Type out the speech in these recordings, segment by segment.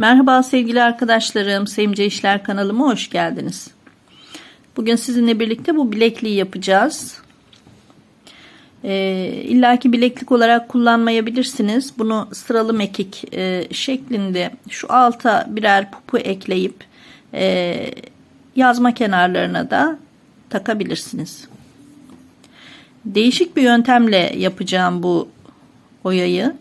Merhaba sevgili arkadaşlarım, Sevimce İşler kanalıma hoş geldiniz. Bugün sizinle birlikte bu bilekliği yapacağız. Ee, İlla ki bileklik olarak kullanmayabilirsiniz. Bunu sıralı mekik e, şeklinde şu alta birer pupu ekleyip e, yazma kenarlarına da takabilirsiniz. Değişik bir yöntemle yapacağım bu oyayı.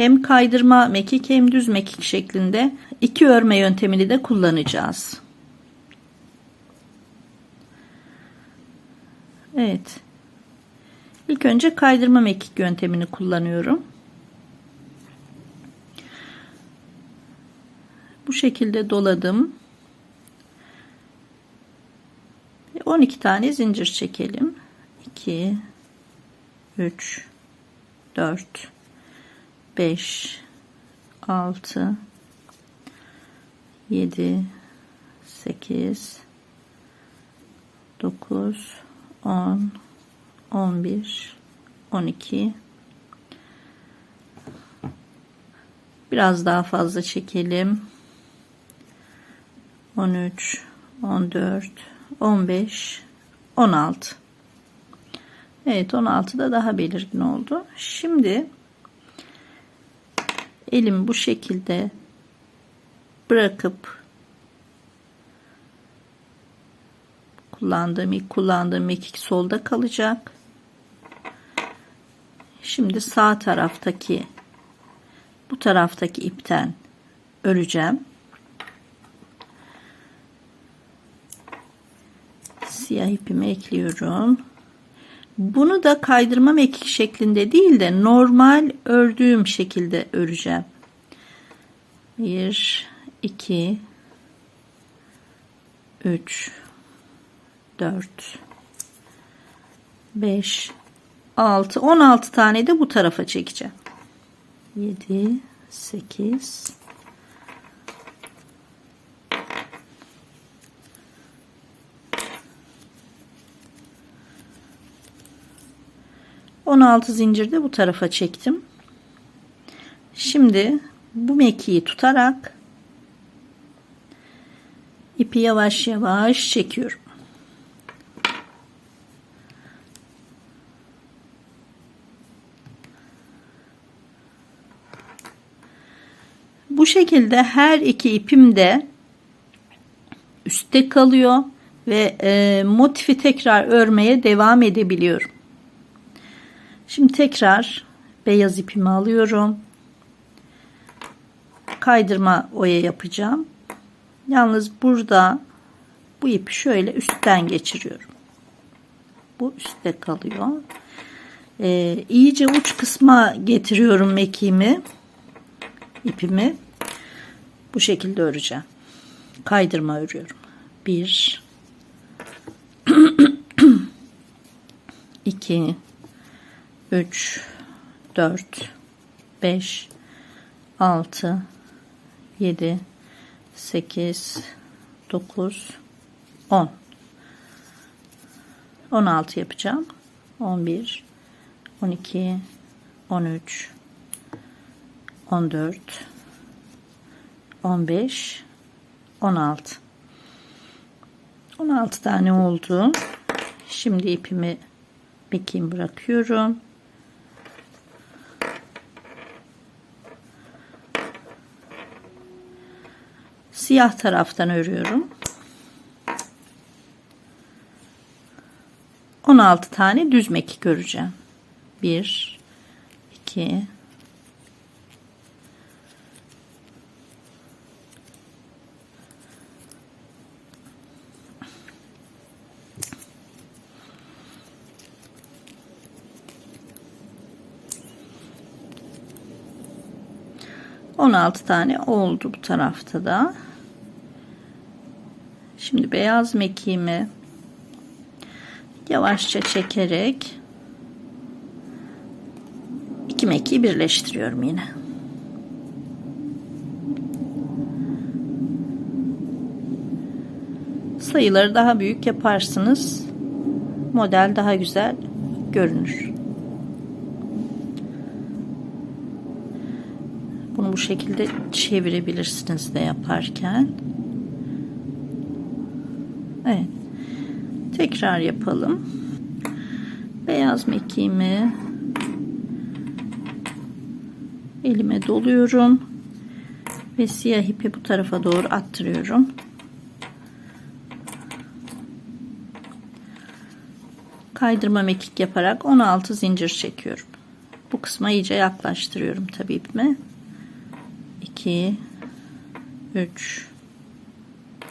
Hem kaydırma mekik hem düz mekik şeklinde iki örme yöntemini de kullanacağız. Evet. İlk önce kaydırma mekik yöntemini kullanıyorum. Bu şekilde doladım. 12 tane zincir çekelim. 2 3 4 5 6 7 8 9 10 11 12 biraz daha fazla çekelim. 13 14 15 16 Evet 16 da daha belirgin oldu. Şimdi elim bu şekilde bırakıp kullandığım ilk kullandığım mekik solda kalacak. Şimdi sağ taraftaki bu taraftaki ipten öreceğim. Siyah ipimi ekliyorum. Bunu da kaydırma mekik şeklinde değil de normal ördüğüm şekilde öreceğim. 1 2 3 4 5 6 16 tane de bu tarafa çekeceğim. 7 8 16 zincir de bu tarafa çektim. Şimdi bu mekiği tutarak ipi yavaş yavaş çekiyorum. Bu şekilde her iki ipim de üstte kalıyor ve e, motifi tekrar örmeye devam edebiliyorum. Şimdi tekrar beyaz ipimi alıyorum. Kaydırma oya yapacağım. Yalnız burada bu ipi şöyle üstten geçiriyorum. Bu üstte kalıyor. Ee, iyice uç kısma getiriyorum mekiğimi. ipimi. Bu şekilde öreceğim. Kaydırma örüyorum. Bir, iki, 3 4 5 6 7 8 9 10 16 yapacağım. 11 12 13 14 15 16 16 tane oldu. Şimdi ipimi mekiğimi bırakıyorum siyah taraftan örüyorum. 16 tane düz mekik öreceğim. 1 2 16 tane oldu bu tarafta da. Şimdi beyaz mekiğimi yavaşça çekerek iki mekiği birleştiriyorum yine. Sayıları daha büyük yaparsınız. Model daha güzel görünür. Bunu bu şekilde çevirebilirsiniz de yaparken. Evet. Tekrar yapalım. Beyaz mekiğimi elime doluyorum ve siyah ipi bu tarafa doğru attırıyorum. Kaydırma mekik yaparak 16 zincir çekiyorum. Bu kısma iyice yaklaştırıyorum tabii ipimi. 2 3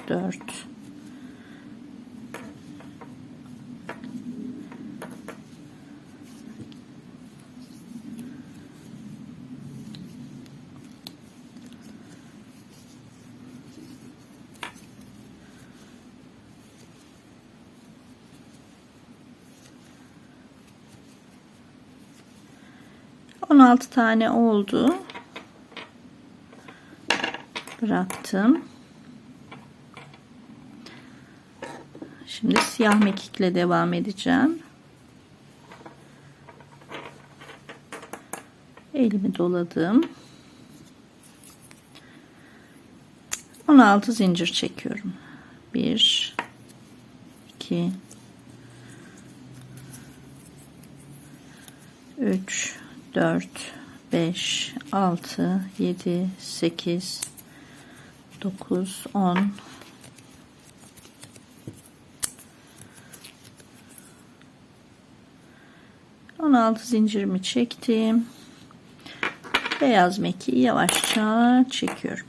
4 16 tane oldu. Bıraktım. Şimdi siyah mekikle devam edeceğim. Elimi doladım. 16 zincir çekiyorum. 1 2 3 4 5 6 7 8 9 10 16 zincirimi çektim. Beyaz mekiği yavaşça çekiyorum.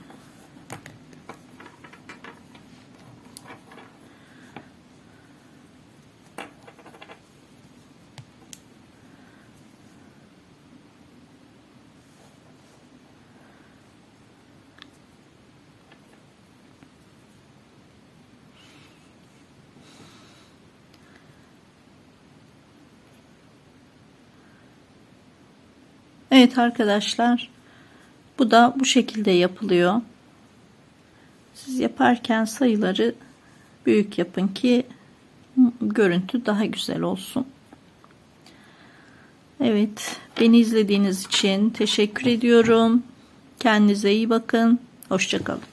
Evet arkadaşlar bu da bu şekilde yapılıyor. Siz yaparken sayıları büyük yapın ki görüntü daha güzel olsun. Evet beni izlediğiniz için teşekkür ediyorum. Kendinize iyi bakın. Hoşçakalın.